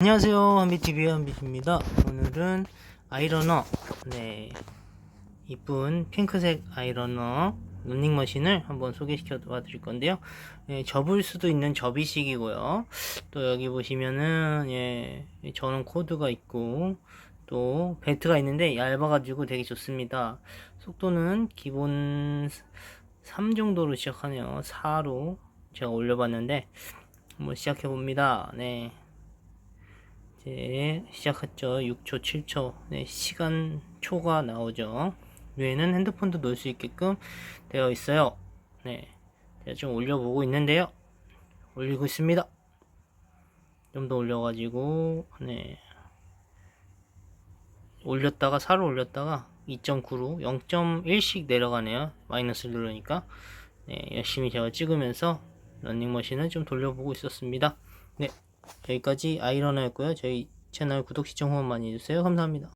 안녕하세요. 한비TV의 한비입니다. 오늘은 아이러너. 네. 이쁜 핑크색 아이러너 런닝 머신을 한번 소개시켜 드릴 건데요. 예, 접을 수도 있는 접이식이고요. 또 여기 보시면은 예, 전원 코드가 있고 또 벨트가 있는데 얇아 가지고 되게 좋습니다. 속도는 기본 3 정도로 시작하네요. 4로 제가 올려봤는데 한번 시작해 봅니다. 네 이제 시작했죠. 6초, 7초. 네, 시간 초가 나오죠. 위에는 핸드폰도 넣을 수 있게끔 되어 있어요. 네. 제가 좀 올려보고 있는데요. 올리고 있습니다. 좀 더 올려가지고, 네. 올렸다가, 4로 올렸다가 2.9로 0.1씩 내려가네요. 마이너스를 누르니까. 네, 열심히 제가 찍으면서 런닝머신을 좀 돌려보고 있었습니다. 네. 여기까지 아이러너였고요. 저희 채널 구독, 시청 후원 많이 해주세요. 감사합니다.